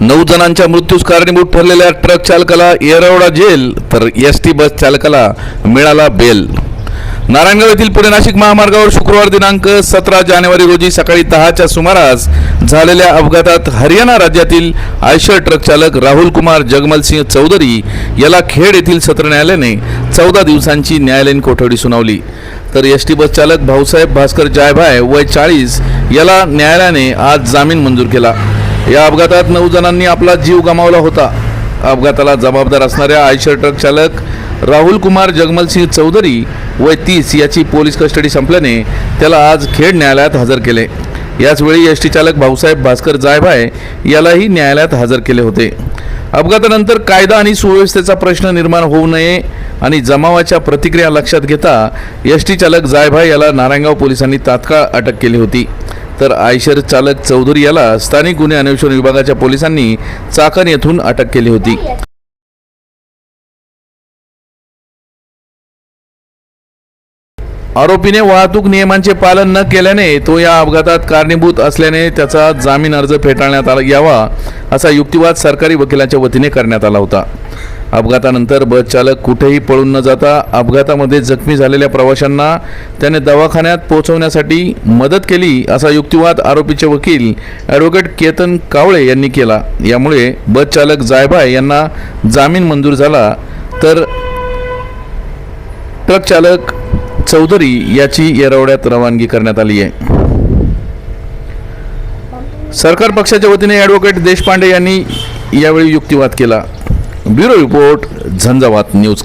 नऊ जणांच्या मृत्यूस कारणीभूत ठरलेल्या ट्रक चालकाला येरवडा जेल तर एस टी बस चालकाला मिळाला बेल. नारायणगाव येथील पुणे नाशिक महामार्गावर शुक्रवार दिनांक सतरा जानेवारी रोजी सकाळी दहाच्या सुमारास झालेल्या अपघातात हरियाणा राज्यातील आयशर ट्रक चालक राहुल कुमार जगमलसिंह चौधरी याला खेड येथील सत्र न्यायालयाने चौदा दिवसांची न्यायालयीन कोठडी सुनावली. तर एस टी बस चालक भाऊसाहेब भास्कर जायभाय वय चाळीस याला न्यायालयाने आज जामीन मंजूर केला. या अपघातात नऊ जणांनी आपला जीव गमावला होता. अपघाताला जबाबदार असणाऱ्या आयशर ट्रक चालक राहुल कुमार जगमलसिंह चौधरी वय तीस याची पोलीस कस्टडी संपल्याने त्याला आज खेड न्यायालयात हजर केले. याचवेळी एस टी चालक भाऊसाहेब भास्कर जायभाय यालाही न्यायालयात हजर केले होते. अपघातानंतर कायदा आणि सुव्यवस्थेचा प्रश्न निर्माण होऊ नये आणि जमावाच्या प्रतिक्रिया लक्षात घेता एस टी चालक जायभाय याला नारायणगाव पोलिसांनी तात्काळ अटक केली होती. तर आयशर चालक चौधरी याला स्थानिक गुन्हे अन्वेषण विभागाच्या पोलिसांनी चाकण येथून अटक केली होती. आरोपीने वाहतूक नियमांचे पालन न केल्याने तो या अपघातात कारणीभूत असल्याने त्याचा जामीन अर्ज फेटाळण्यात आला यावा असा युक्तिवाद सरकारी वकिलांच्या वतीने करण्यात आला होता. अपघातानंतर बस चालक कुठेही पळून न जाता अपघातामध्ये जखमी झालेल्या प्रवाशांना त्याने दवाखान्यात पोहोचवण्यासाठी मदत केली असा युक्तिवाद आरोपीचे वकील ॲडव्होकेट केतन कावळे यांनी केला. यामुळे बस चालक जायभाय यांना जामीन मंजूर झाला. तर ट्रक चालक चौधरी याची येरवड्यात रवानगी करण्यात आली आहे. सरकार पक्षाच्या वतीने ॲडव्होकेट देशपांडे यांनी यावेळी युक्तिवाद केला. Bureau report Jhanjhavat news.